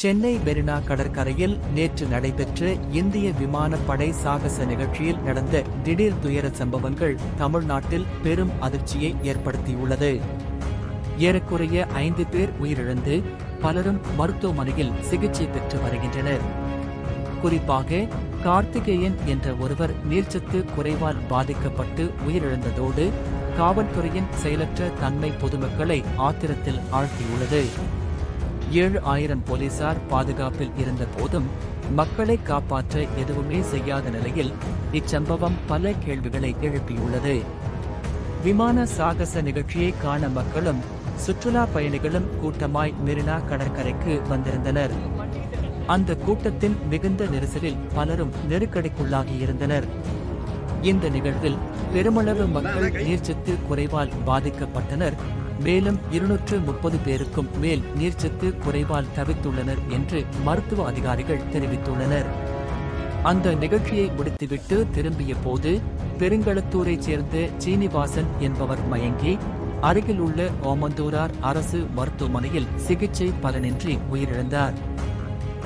சென்னை மெரினா கடற்கரையில் நேற்று நடைபெற்ற இந்திய விமானப்படை சாகச நிகழ்ச்சியில் நடந்த திடீர் துயர சம்பவங்கள் தமிழ்நாட்டில் பெரும் அதிர்ச்சியை ஏற்படுத்தியுள்ளது. ஏறக்குறைய ஐந்து பேர் உயிரிழந்து பலரும் மருத்துவமனையில் சிகிச்சை பெற்று வருகின்றனர். குறிப்பாக கார்த்திகேயன் என்ற ஒருவர் நீர்ச்சத்து குறைவால் பாதிக்கப்பட்டு உயிரிழந்ததோடு காவல்துறையின் செயலற்ற தன்மை பொதுமக்களை ஆத்திரத்தில் ஆழ்த்தியுள்ளது. ஏழு ஆயிரம் போலீசார் பாதுகாப்பில் இருந்த போதும் மக்களை காப்பாற்ற எதுவுமே செய்யாத நிலையில் இச்சம்பவம் பல கேள்விகளை எழுப்பியுள்ளது. விமான சாகச நிகழ்ச்சியை காண மக்களும் சுற்றுலா பயணிகளும் கூட்டமாய் மெரினா கடற்கரைக்கு வந்திருந்தனர். அந்த கூட்டத்தின் மிகுந்த நெரிசலில் பலரும் நெருக்கடிக்குள்ளாகியிருந்தனர். இந்த நிகழ்வில் பெருமளவு மக்கள் நீர்ச்சத்து குறைவால் பாதிக்கப்பட்டனர். மேலும் இருநூற்று முப்பது பேருக்கும் மேல் நீர்ச்சத்து குறைவால் தவித்துள்ளனர் என்று மருத்துவ அதிகாரிகள் தெரிவித்துள்ளனர். அந்த நிகழ்ச்சியை முடித்துவிட்டு திரும்பிய போது பெருங்களத்தூரைச் சேர்ந்த சீனிவாசன் என்பவர் மயங்கி அருகில் உள்ள ஓமந்தூரார் அரசு மருத்துவமனையில் சிகிச்சை பலனின்றி உயிரிழந்தார்.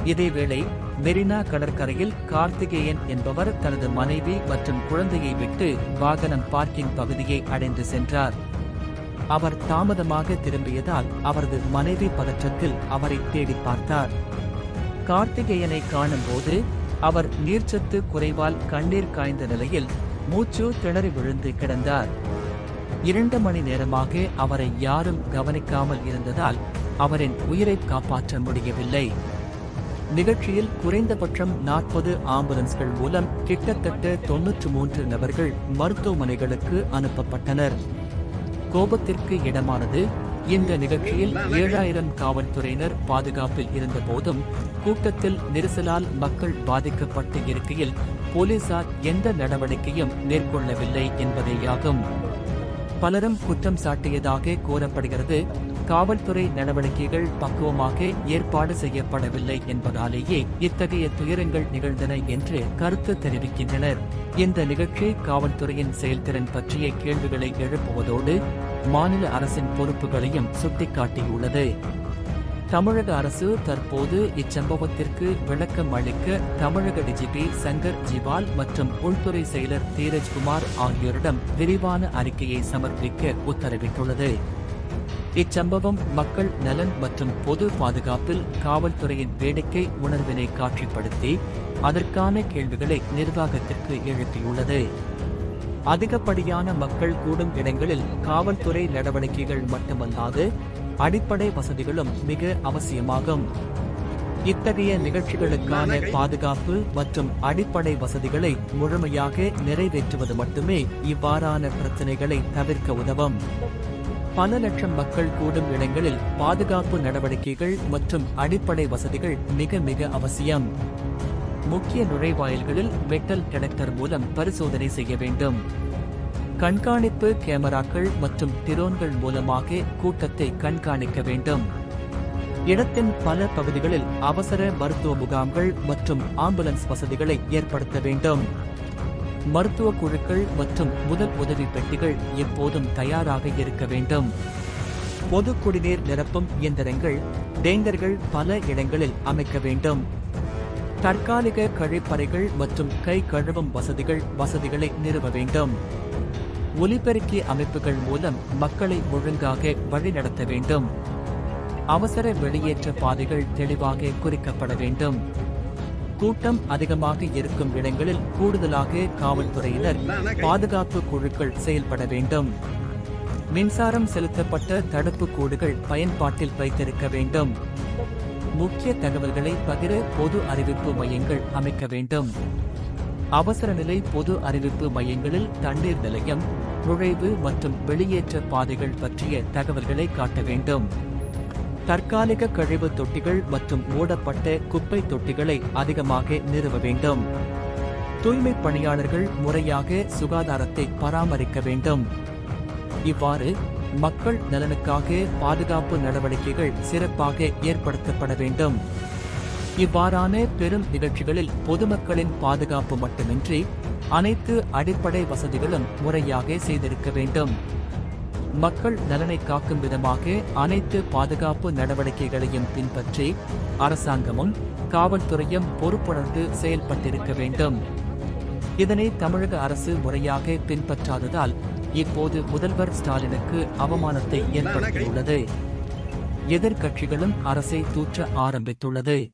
இதேவேளை மெரினா கடற்கரையில் கார்த்திகேயன் என்பவர் தனது மனைவி மற்றும் குழந்தையை விட்டு வாகனம் பார்க்கிங் பகுதியை அடைந்து சென்றார். அவர் தாமதமாக திரும்பியதால் அவரது மனைவி பதற்றத்தில் அவரை தேடி பார்த்தார். கார்த்திகேயனை காணும்போது அவர் நீர்ச்சத்து குறைவால் கண்ணீர் காய்ந்த நிலையில் மூச்சு திணறி விழுந்து கிடந்தார். இரண்டு மணி நேரமாக அவரை யாரும் கவனிக்காமல் இருந்ததால் அவரின் உயிரை காப்பாற்ற முடியவில்லை. நிகழ்ச்சியில் குறைந்தபட்சம் நாற்பது ஆம்புலன்ஸ்கள் மூலம் கிட்டத்தட்ட தொன்னூற்று மூன்று நபர்கள் மருத்துவமனைகளுக்கு அனுப்பப்பட்டனர். கோபத்திற்கு இடமானது. இந்த நிகழ்ச்சியில் ஏழாயிரம் காவல்துறையினர் பாதுகாப்பில் இருந்த போதும் கூட்டத்தில் நெரிசலால் மக்கள் பாதிக்கப்பட்டு இருக்கையில் போலீசார் எந்த நடவடிக்கையும் மேற்கொள்ளவில்லை என்பதேயாகும். பலரும் குற்றம் சாட்டியதாக கூறப்படுகிறது. காவல்துறை நடவடிக்கைகள் பக்குவமாக ஏற்பாடு செய்யப்படவில்லை என்பதாலேயே இத்தகைய துயரங்கள் நிகழ்ந்தன என்று கருத்து தெரிவிக்கின்றனர். இந்த நிகழ்ச்சி காவல்துறையின் செயல்திறன் பற்றிய கேள்விகளை எழுப்புவதோடு மாநில அரசின் பொறுப்புகளையும் சுட்டிக்காட்டியுள்ளது. தமிழக அரசு தற்போது இச்சம்பவத்திற்கு விளக்கம் அளிக்க தமிழக டிஜிபி சங்கர் ஜிவால் மற்றும் உள்துறை செயலர் தீரஜ்குமார் ஆகியோரிடம் விரிவான அறிக்கையை சமர்ப்பிக்க உத்தரவிட்டுள்ளது. இச்சம்பவம் மக்கள் நலன் மற்றும் பொது பாதுகாப்பில் காவல்துறையின் வேடிக்கை உணர்வினை காட்சிப்படுத்தி அதற்கான கேள்விகளை நிர்வாகத்திற்கு எழுப்பியுள்ளது. அதிகப்படியான மக்கள் கூடும் இடங்களில் காவல்துறை நடவடிக்கைகள் மட்டுமல்லாது அடிப்படை வசதிகளும் மிக அவசியமாகும். இத்தகைய நிகழ்ச்சிகளுக்கான பாதுகாப்பு மற்றும் அடிப்படை வசதிகளை முழுமையாக நிறைவேற்றுவது மட்டுமே இவ்வாறான பிரச்சனைகளை தவிர்க்க உதவும். பல லட்சம் மக்கள் கூடும் இடங்களில் பாதுகாப்பு நடவடிக்கைகள் மற்றும் அடிப்படை வசதிகள் மிக மிக அவசியம். முக்கிய நுழைவாயில்களில் மெட்டல் டிடெக்டர் மூலம் பரிசோதனை செய்ய வேண்டும். கண்காணிப்பு கேமராக்கள் மற்றும் திரோன்கள் மூலமாக கூட்டத்தை கண்காணிக்க வேண்டும். இடத்தின் பல பகுதிகளில் அவசர மருத்துவ முகாம்கள் மற்றும் ஆம்புலன்ஸ் வசதிகளை ஏற்படுத்த வேண்டும். மருத்துவ குழுக்கள் மற்றும் முதல் உதவி பெட்டிகள் எப்போதும் தயாராக இருக்க வேண்டும். பொது குடிநீர் நிரப்பும் இயந்திரங்கள் டேங்கர்கள் பல இடங்களில் அமைக்க வேண்டும். தற்காலிக கழிப்பறைகள் மற்றும் கை கழுவும் வசதிகள் வசதிகளை நிறுவ வேண்டும். ஒலிபெருக்கி அமைப்புகள் மூலம் மக்களை ஒழுங்காக வழிநடத்த வேண்டும். அவசர வெளியேற்ற பாதைகள் தெளிவாக குறிக்கப்பட வேண்டும். கூட்டம் அதிகமாக இருக்கும் இடங்களில் கூடுதலாக காவல்துறையினர் பாதுகாப்பு குழுக்கள் செயல்பட வேண்டும். மின்சாரம் செலுத்தப்பட்ட தடுப்பு கூடுகள் பயன்பாட்டில் வைத்திருக்க வேண்டும். முக்கிய தகவல்களை பகிர பொது அறிவிப்பு மையங்கள் அமைக்க வேண்டும். அவசர நிலை பொது அறிவிப்பு மையங்களில் தண்ணீர் நிலையம் நுழைவு மற்றும் வெளியேற்ற பாதைகள் பற்றிய தகவல்களை காட்ட வேண்டும். தற்காலிக கழிவு தொட்டிகள் மற்றும் மூடப்பட்ட குப்பை தொட்டிகளை அதிகமாக நிறுவ வேண்டும். தூய்மை பணியாளர்கள் முறையாக சுகாதாரத்தை பராமரிக்க வேண்டும். இவ்வாறு மக்கள் நலனுக்காக பாதுகாப்பு நடவடிக்கைகள் சிறப்பாக ஏற்படுத்தப்பட வேண்டும். இவ்வாறான பெரும் நிகழ்ச்சிகளில் பொதுமக்களின் பாதுகாப்பு மட்டுமின்றி அனைத்து அடிப்படை வசதிகளும் முறையாக செய்திருக்க வேண்டும். மக்கள் நலனை காக்கும் விதமாக அனைத்து பாதுகாப்பு நடவடிக்கைகளையும் பின்பற்றி அரசாங்கமும் காவல்துறையும் பொறுப்புணர்ந்து செயல்பட்டிருக்க வேண்டும். இதனை தமிழக அரசு முறையாக பின்பற்றாததால் இப்போது முதல்வர் ஸ்டாலினுக்கு அவமானத்தை ஏற்படுத்தியுள்ளது. எதிர்க்கட்சிகளும் அரசை தூற்ற ஆரம்பித்துள்ளது.